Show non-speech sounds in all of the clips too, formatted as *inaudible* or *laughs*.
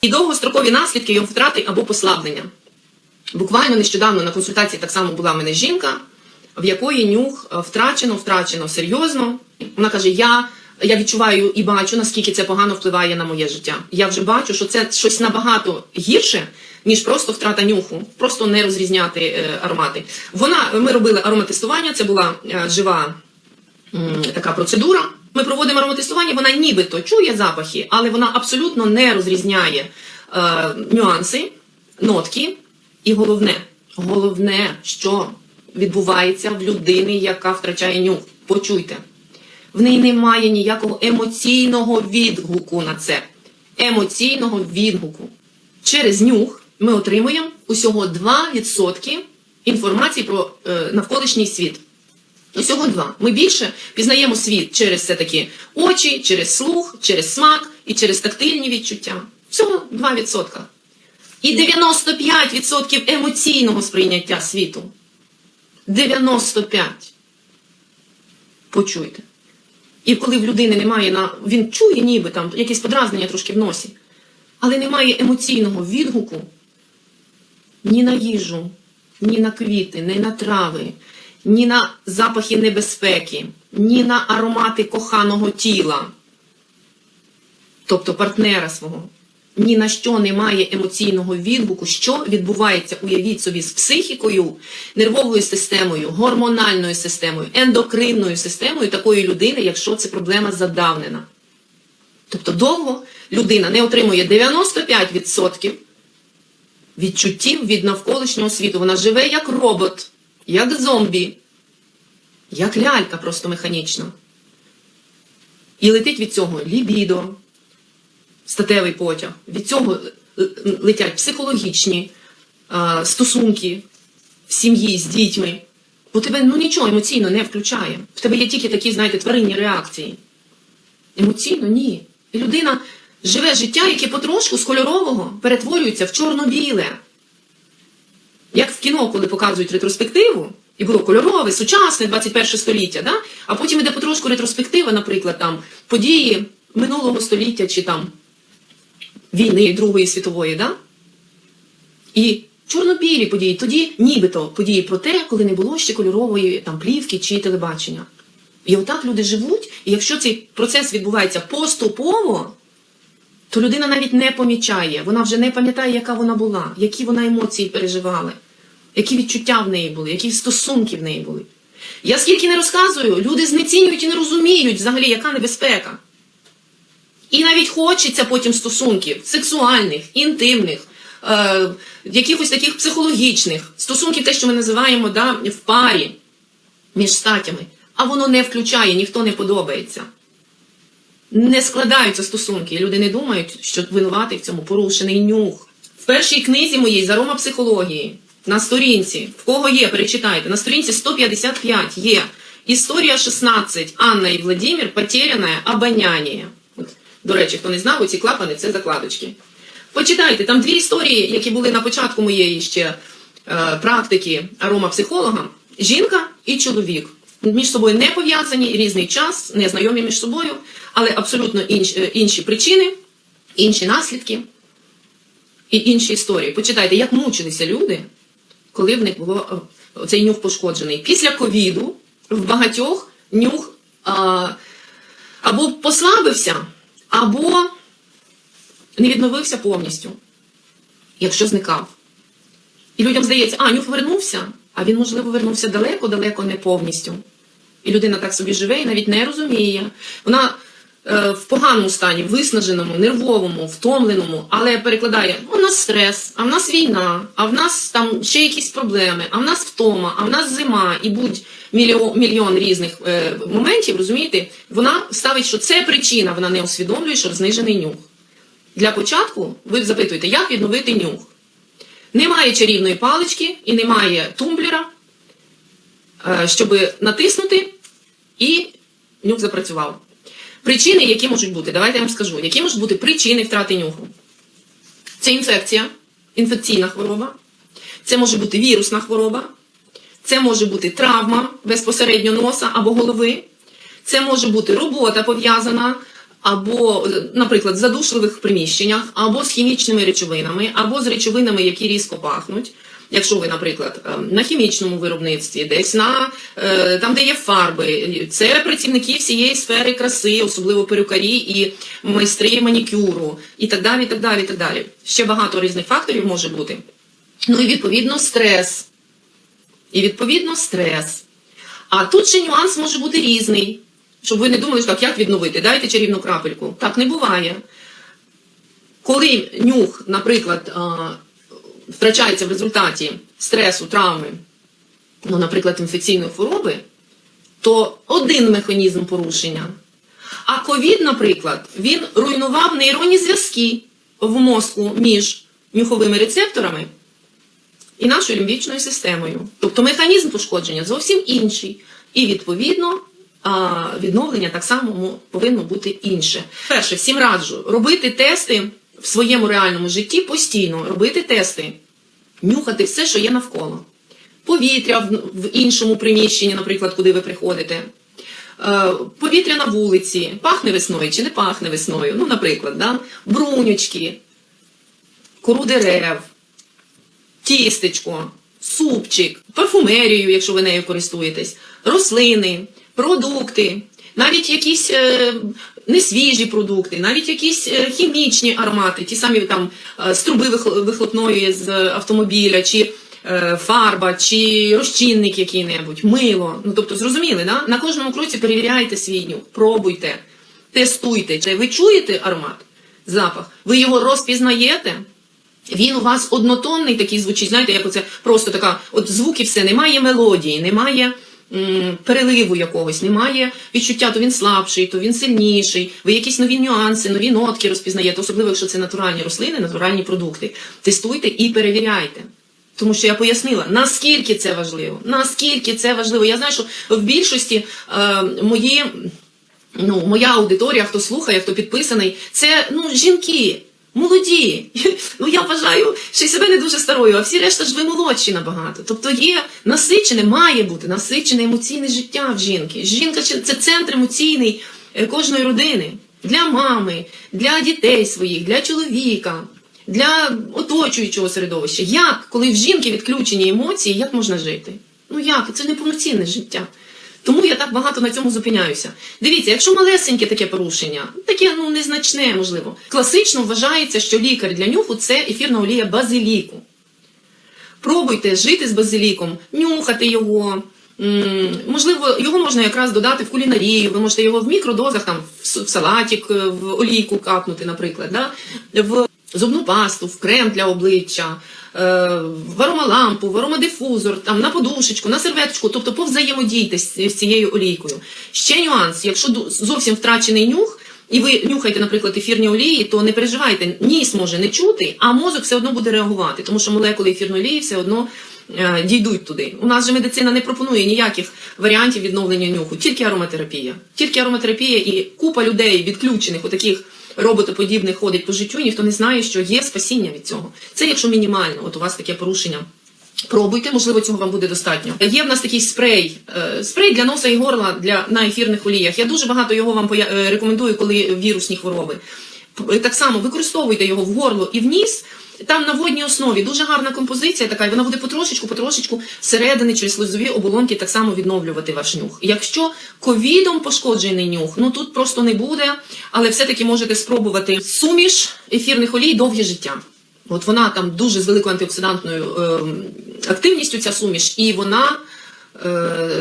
і довгострокові наслідки його втрати або послаблення. Буквально нещодавно на консультації так само була в мене жінка, в якої нюх е, втрачено, втрачено серйозно. Вона каже: Я, я відчуваю і бачу, наскільки це погано впливає на моє життя. Я вже бачу, що це щось набагато гірше, ніж просто втрата нюху, просто не розрізняти е, аромати. Вона ми робили ароматестування, це була е, жива м, така процедура. Ми проводимо ароматестування, вона нібито чує запахи, але вона абсолютно не розрізняє е, нюанси, нотки. І головне, головне, що відбувається в людини, яка втрачає нюх. Почуйте, в неї немає ніякого емоційного відгуку на це. Емоційного відгуку. Через нюх ми отримуємо усього 2% інформації про е, навколишній світ. Усього два. Ми більше пізнаємо світ через все таки очі, через слух, через смак і через тактильні відчуття. Всього 2%. І 95% емоційного сприйняття світу. 95. Почуйте. І коли в людини немає на. Він чує ніби там якесь подразнення трошки в носі, але немає емоційного відгуку ні на їжу, ні на квіти, ні на трави, ні на запахи небезпеки, ні на аромати коханого тіла, тобто партнера свого. Ні на що немає емоційного відгуку, що відбувається, уявіть собі, з психікою, нервовою системою, гормональною системою, ендокринною системою такої людини, якщо це проблема задавнена. Тобто довго людина не отримує 95% відчуттів від навколишнього світу. Вона живе як робот, як зомбі, як лялька просто механічна. І летить від цього лібідо, статевий потяг. Від цього летять психологічні а, стосунки в сім'ї з дітьми. Бо тебе ну, нічого емоційно не включає. В тебе є тільки такі, знаєте, тваринні реакції. Емоційно ні. І людина живе життя, яке потрошку з кольорового перетворюється в чорно-біле. Як в кіно, коли показують ретроспективу, і було кольорове, сучасне 21 століття, да? а потім іде потрошку ретроспектива, наприклад, там події минулого століття чи там війни Другої світової, да? І чорно-білі події, тоді нібито події про те, коли не було ще кольорової там плівки чи телебачення. І отак люди живуть, і якщо цей процес відбувається поступово, то людина навіть не помічає, вона вже не пам'ятає, яка вона була, які вона емоції переживали, які відчуття в неї були, які стосунки в неї були. Я скільки не розказую, люди знецінюють і не розуміють взагалі, яка небезпека. І навіть хочеться потім стосунків сексуальних, інтимних, е, якихось таких психологічних, стосунків, те, що ми називаємо да, в парі між статями. А воно не включає, ніхто не подобається. Не складаються стосунки. І люди не думають, що винуватий в цьому порушений нюх. В першій книзі моїй з аромапсихології на сторінці, в кого є, перечитайте, на сторінці 155 є історія 16 Анна і Владимир потеряне обоняние. До речі, хто не знав, оці клапани це закладочки. Почитайте, там дві історії, які були на початку моєї ще е, практики аромапсихолога: жінка і чоловік. Між собою не пов'язані, різний час, не знайомі між собою, але абсолютно інші, інші причини, інші наслідки і інші історії. Почитайте, як мучилися люди, коли в них було е, цей нюх пошкоджений. Після ковіду в багатьох нюх а, або послабився, або не відновився повністю, якщо зникав. І людям здається, а нюх вернувся, а він, можливо, вернувся далеко-далеко не повністю. І людина так собі живе і навіть не розуміє. Вона е, в поганому стані, виснаженому, нервовому, втомленому, але перекладає: у нас стрес, а в нас війна, а в нас там ще якісь проблеми, а в нас втома, а в нас зима, і будь мільйон, мільйон різних е, моментів, розумієте, вона ставить, що це причина, вона не усвідомлює, що знижений нюх. Для початку ви запитуєте, як відновити нюх. Немає чарівної палички і немає тумблера, е, щоб натиснути, і нюх запрацював. Причини, які можуть бути, давайте я вам скажу, які можуть бути причини втрати нюху. Це інфекція, інфекційна хвороба, це може бути вірусна хвороба, це може бути травма безпосередньо носа або голови, це може бути робота пов'язана або, наприклад, в задушливих приміщеннях, або з хімічними речовинами, або з речовинами, які різко пахнуть. Якщо ви, наприклад, е, на хімічному виробництві, десь на е, там, де є фарби, це працівники всієї сфери краси, особливо перукарі і майстри манікюру, і так далі. і так далі, і так далі. Ще багато різних факторів може бути. Ну і відповідно стрес. І відповідно стрес. А тут ще нюанс може бути різний. Щоб ви не думали, що так, як відновити, дайте чарівну крапельку. Так не буває. Коли нюх, наприклад, втрачається в результаті стресу, травми, ну, наприклад, інфекційної хвороби, то один механізм порушення. А ковід, наприклад, він руйнував нейронні зв'язки в мозку між нюховими рецепторами і нашою лімбічною системою. Тобто механізм пошкодження зовсім інший. І відповідно відновлення так само повинно бути інше. Перше, всім раджу робити тести в своєму реальному житті постійно, робити тести, нюхати все, що є навколо. Повітря в, іншому приміщенні, наприклад, куди ви приходите. Е, Повітря на вулиці, пахне весною чи не пахне весною. Ну, наприклад, да? брунючки, кору дерев, тістечко, супчик, парфумерію, якщо ви нею користуєтесь, рослини, продукти, навіть якісь е, несвіжі продукти, навіть якісь е, хімічні аромати, ті самі там е, з труби вихлопної з автомобіля, чи е, фарба, чи розчинник який-небудь, мило. Ну тобто, зрозуміли, да? на кожному кроці перевіряйте свій нюх, пробуйте, тестуйте. Ви чуєте аромат, запах, ви його розпізнаєте. Він у вас однотонний такий звучить, знаєте, як оце просто така, от звуки все, немає мелодії, немає переливу якогось, немає відчуття, то він слабший, то він сильніший, ви якісь нові нюанси, нові нотки розпізнаєте, особливо, якщо це натуральні рослини, натуральні продукти. Тестуйте і перевіряйте. Тому що я пояснила, наскільки це важливо, наскільки це важливо. Я знаю, що в більшості е, мої, ну, моя аудиторія, хто слухає, хто підписаний, це ну, жінки. Молоді, ну я вважаю, що й себе не дуже старою, а всі решта ж ви молодші набагато. Тобто є насичене, має бути насичене емоційне життя в жінки. Жінка це центр емоційний е, кожної родини для мами, для дітей своїх, для чоловіка, для оточуючого середовища. Як, коли в жінки відключені емоції, як можна жити? Ну як? Це неповноцінне життя. Тому я так багато на цьому зупиняюся. Дивіться, якщо малесеньке таке порушення, таке ну незначне, можливо, класично вважається, що лікар для нюху це ефірна олія базиліку. Пробуйте жити з базиліком, нюхати його. Можливо, його можна якраз додати в кулінарію, ви можете його в мікродозах, там, в салатик, е, в олійку капнути, наприклад, да? в зубну пасту, в крем для обличчя, е, в аромалампу, в аромадифузор, там, на подушечку, на серветочку, тобто повзаємодійте з, цією олійкою. Ще нюанс, якщо зовсім втрачений нюх, і ви нюхаєте, наприклад, ефірні олії, то не переживайте, ніс може не чути, а мозок все одно буде реагувати, тому що молекули ефірної олії все одно е, дійдуть туди. У нас же медицина не пропонує ніяких варіантів відновлення нюху, тільки ароматерапія. Тільки ароматерапія і купа людей, відключених у таких роботоподібних ходить по життю, ніхто не знає, що є спасіння від цього. Це якщо мінімально, от у вас таке порушення. Пробуйте, можливо, цього вам буде достатньо. Є в нас такий спрей, е, спрей для носа і горла для на ефірних оліях. Я дуже багато його вам е, рекомендую, коли вірусні хвороби. Так само використовуйте його в горло і в ніс. Там на водній основі дуже гарна композиція така, і вона буде потрошечку, потрошечку всередини через слизові оболонки так само відновлювати ваш нюх. Якщо ковідом пошкоджений нюх, ну тут просто не буде, але все-таки можете спробувати суміш ефірних олій довге життя. От вона там дуже з великою антиоксидантною е, активністю, ця суміш, і вона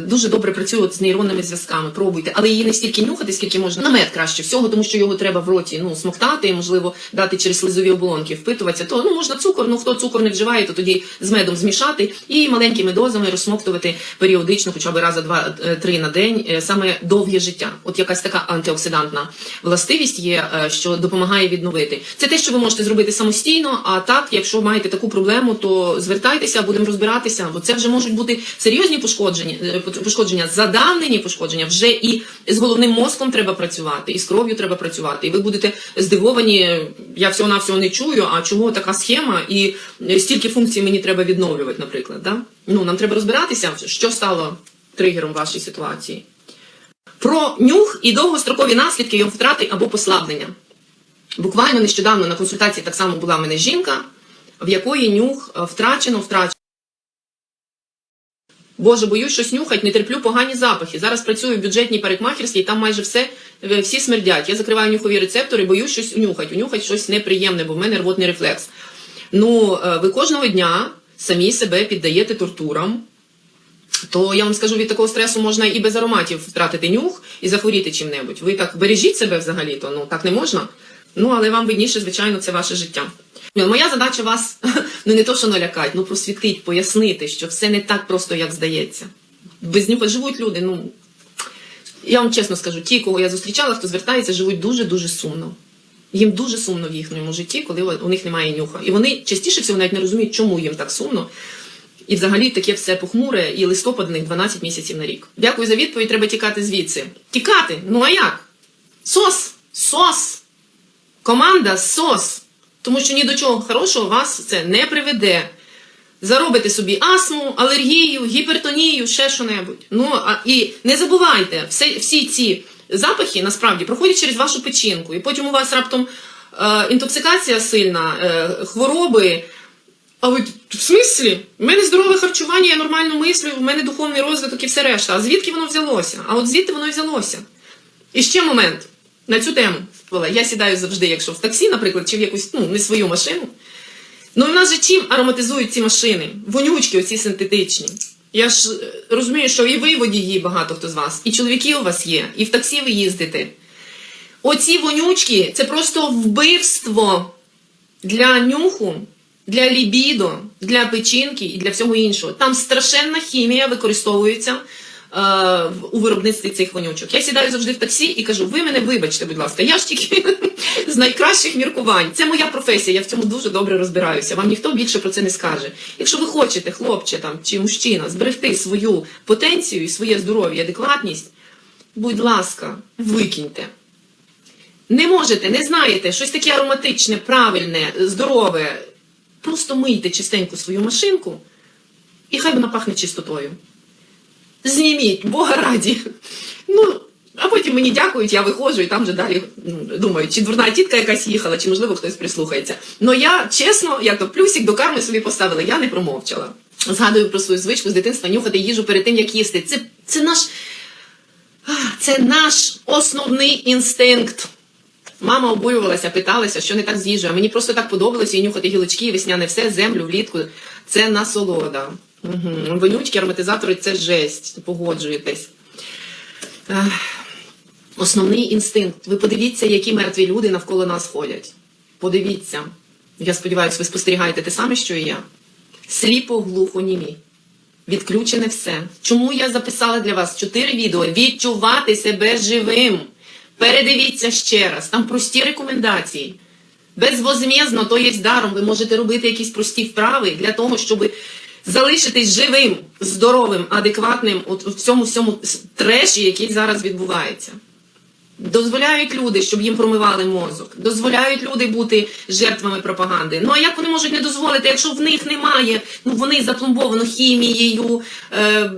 дуже добре працює з нейронними зв'язками. Пробуйте, але її не стільки нюхати, скільки можна на мед краще всього, тому що його треба в роті ну, смоктати, можливо, дати через слизові оболонки, впитуватися. То ну можна цукор, ну хто цукор не вживає, то тоді з медом змішати і маленькими дозами розсмоктувати періодично, хоча б раз два-три на день, е, саме довге життя. От якась така антиоксидантна властивість є, е, що допомагає відновити. Це те, що ви можете зробити самостійно. А так, якщо маєте таку проблему, то звертайтеся, будемо розбиратися, бо це вже можуть бути серйозні пошкодження, е, пошкодження, задавнені пошкодження. Вже і з головним мозком треба працювати, і з кров'ю треба працювати. І ви будете здивовані. Я всього навсього не чую. А чого така схема? І стільки функцій мені треба відновлювати, наприклад. Да? Ну нам треба розбиратися, що стало тригером вашої ситуації. Про нюх і довгострокові наслідки його втрати або послаблення. Буквально нещодавно на консультації так само була в мене жінка, в якої нюх е, втрачено, втрачено. Боже, боюсь щось нюхать, не терплю погані запахи. Зараз працюю в бюджетній парикмахерській, там майже все, е, всі смердять. Я закриваю нюхові рецептори, боюсь щось унюхать. Унюхать щось неприємне, бо в мене рвотний рефлекс. Ну, е, ви кожного дня самі себе піддаєте тортурам. То я вам скажу, від такого стресу можна і без ароматів втратити нюх і захворіти чим-небудь. Ви так бережіть себе взагалі, то ну так не можна. Ну, але вам видніше, звичайно, це ваше життя. Ну, Моя задача вас *laughs* ну не то, що налякати, ну просвітить, пояснити, що все не так просто, як здається. Без нього живуть люди. Ну я вам чесно скажу, ті, кого я зустрічала, хто звертається, живуть дуже-дуже сумно. Їм дуже сумно в їхньому житті, коли у них немає нюха. І вони частіше всього навіть не розуміють, чому їм так сумно. І взагалі таке все похмуре, і листопад у них 12 місяців на рік. Дякую за відповідь, треба тікати звідси. Тікати? Ну а як? Сос! Сос! Команда СОС. Тому що ні до чого хорошого вас це не приведе. Заробите собі астму, алергію, гіпертонію, ще що-небудь. Ну, а, і не забувайте, все, всі ці запахи насправді проходять через вашу печінку. І потім у вас раптом е, інтоксикація сильна, е, хвороби. А ви в смислі? У мене здорове харчування, я нормально мислю, у мене духовний розвиток і все решта. А звідки воно взялося? А от звідти воно і взялося. І ще момент на цю тему. Я сідаю завжди, якщо в таксі, наприклад, чи в якусь ну, не свою машину. Ну, і в нас же чим ароматизують ці машини? Вонючки, оці синтетичні. Я ж е, розумію, що і ви водії багато хто з вас, і чоловіки у вас є, і в таксі ви їздите. Оці вонючки це просто вбивство для нюху, для лібідо, для печінки і для всього іншого. Там страшенна хімія використовується у виробництві цих вонючок. Я сідаю завжди в таксі і кажу: ви мене вибачте, будь ласка, я ж тільки *laughs* з найкращих міркувань. Це моя професія, я в цьому дуже добре розбираюся. Вам ніхто більше про це не скаже. Якщо ви хочете, хлопче там чи мужчина, зберегти свою потенцію і своє здоров'я, адекватність, будь ласка, викиньте. Не можете, не знаєте, щось таке ароматичне, правильне, здорове. Просто мийте чистенько свою машинку, і хай вона пахне чистотою. Зніміть, Бога раді. Ну, а потім мені дякують, я виходжу і там вже далі ну, думаю, чи дурна тітка якась їхала, чи можливо хтось прислухається. Ну я чесно, як то плюсик до карми собі поставила, я не промовчала. Згадую про свою звичку з дитинства нюхати їжу перед тим, як їсти. Це, це наш. Це наш основний інстинкт. Мама обурювалася, питалася, що не так з їжею. Мені просто так подобалося і нюхати гілочки, весняне все, землю влітку. Це насолода. Угу. Вонючки, ароматизатори це жесть. Погоджуєтесь. Основний інстинкт. Ви подивіться, які мертві люди навколо нас ходять. Подивіться. Я сподіваюся, ви спостерігаєте те саме, що і я. Сліпо, глухо, німі. Відключене все. Чому я записала для вас чотири відео? Відчувати себе живим. Передивіться ще раз. Там прості рекомендації. Безвозмєзно, то є даром. Ви можете робити якісь прості вправи для того, щоб залишитись живим, здоровим, адекватним от в цьому всьому треші, який зараз відбувається. Дозволяють люди, щоб їм промивали мозок. Дозволяють люди бути жертвами пропаганди. Ну а як вони можуть не дозволити, якщо в них немає, ну вони запломбовано хімією, е,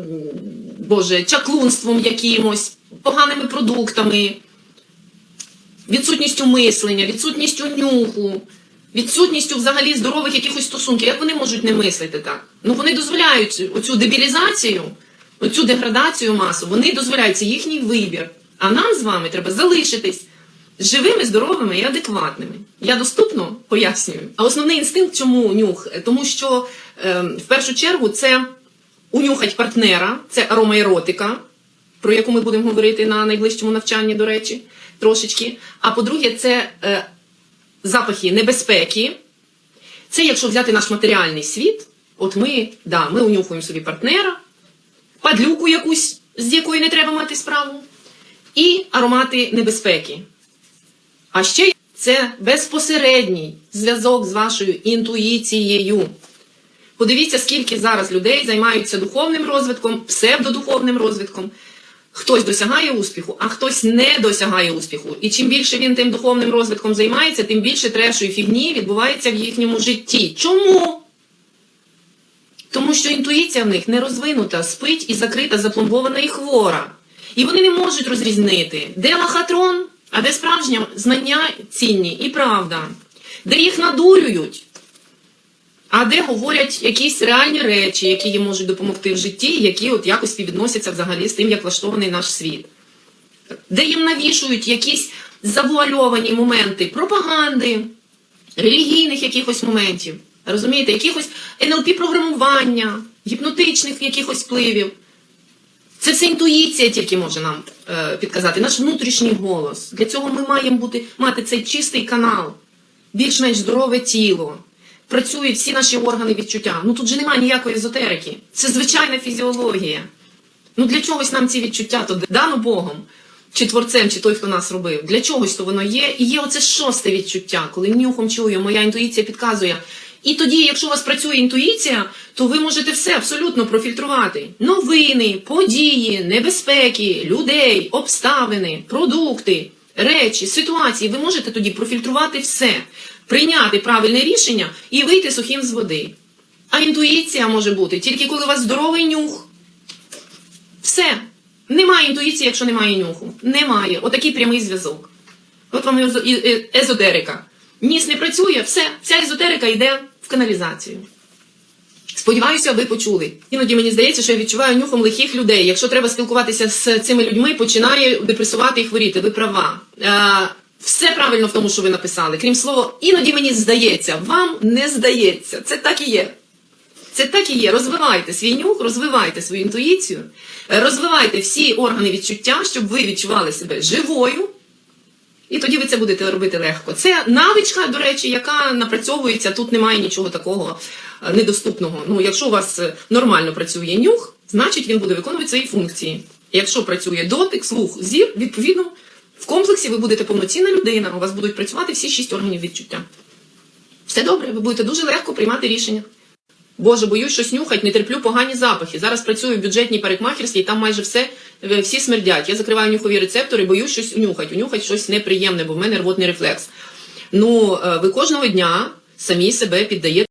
боже, чаклунством якимось, поганими продуктами, відсутністю мислення, відсутністю нюху, відсутністю взагалі здорових якихось стосунків. Як вони можуть не мислити так? Ну вони дозволяють оцю дебілізацію, оцю деградацію масу, вони дозволяють це їхній вибір. А нам з вами треба залишитись живими, здоровими і адекватними. Я доступно пояснюю. А основний інстинкт чому нюх? Тому що е, в першу чергу це унюхать партнера, це аромаеротика, про яку ми будемо говорити на найближчому навчанні, до речі, трошечки. А по-друге, це е, запахи небезпеки. Це якщо взяти наш матеріальний світ, от ми, да, ми унюхуємо собі партнера, падлюку якусь, з якою не треба мати справу, і аромати небезпеки. А ще це безпосередній зв'язок з вашою інтуїцією. Подивіться, скільки зараз людей займаються духовним розвитком, псевдодуховним розвитком. Хтось досягає успіху, а хтось не досягає успіху. І чим більше він тим духовним розвитком займається, тим більше трешу і фігні відбувається в їхньому житті. Чому? Тому що інтуїція в них не розвинута, спить і закрита, запломбована і хвора. І вони не можуть розрізнити, де лохотрон, а де справжнє знання цінні і правда, де їх надурюють, а де говорять якісь реальні речі, які їм можуть допомогти в житті, які от якось співвідносяться взагалі з тим, як влаштований наш світ де їм навішують якісь завуальовані моменти пропаганди, релігійних якихось моментів, розумієте, якихось НЛП-програмування, гіпнотичних якихось впливів. Це все інтуїція тільки може нам е, підказати, наш внутрішній голос. Для цього ми маємо бути, мати цей чистий канал, більш-менш здорове тіло. Працюють всі наші органи відчуття. Ну тут же немає ніякої езотерики. Це звичайна фізіологія. Ну для чогось нам ці відчуття то дано Богом, чи творцем, чи той, хто нас робив. Для чогось то воно є. І є оце шосте відчуття, коли нюхом чую, моя інтуїція підказує. І тоді, якщо у вас працює інтуїція, то ви можете все абсолютно профільтрувати: новини, події, небезпеки, людей, обставини, продукти, речі, ситуації. Ви можете тоді профільтрувати все, прийняти правильне рішення і вийти сухим з води. А інтуїція може бути тільки коли у вас здоровий нюх. Все. Немає інтуїції, якщо немає нюху. Немає. Отакий прямий зв'язок. От вам і- езотерика. Ніс не працює, все, вся езотерика йде в каналізацію. Сподіваюся, ви почули. Іноді мені здається, що я відчуваю нюхом лихих людей. Якщо треба спілкуватися з цими людьми, починає депресувати і хворіти. Ви права. Все правильно в тому, що ви написали. Крім слова, іноді мені здається, вам не здається. Це так і є. Це так і є. Розвивайте свій нюх, розвивайте свою інтуїцію, розвивайте всі органи відчуття, щоб ви відчували себе живою. І тоді ви це будете робити легко. Це навичка, до речі, яка напрацьовується. Тут немає нічого такого е, недоступного. Ну, якщо у вас е, нормально працює нюх, значить він буде виконувати свої функції. Якщо працює дотик, слух, зір, відповідно, в комплексі ви будете повноцінна людина, у вас будуть працювати всі шість органів відчуття. Все добре, ви будете дуже легко приймати рішення. Боже, боюсь щось нюхать, не терплю погані запахи. Зараз працюю в бюджетній парикмахерській, там майже все, е, всі смердять. Я закриваю нюхові рецептори, боюсь щось унюхать. Унюхать щось неприємне, бо в мене рвотний рефлекс. Ну, е, ви кожного дня самі себе піддаєте.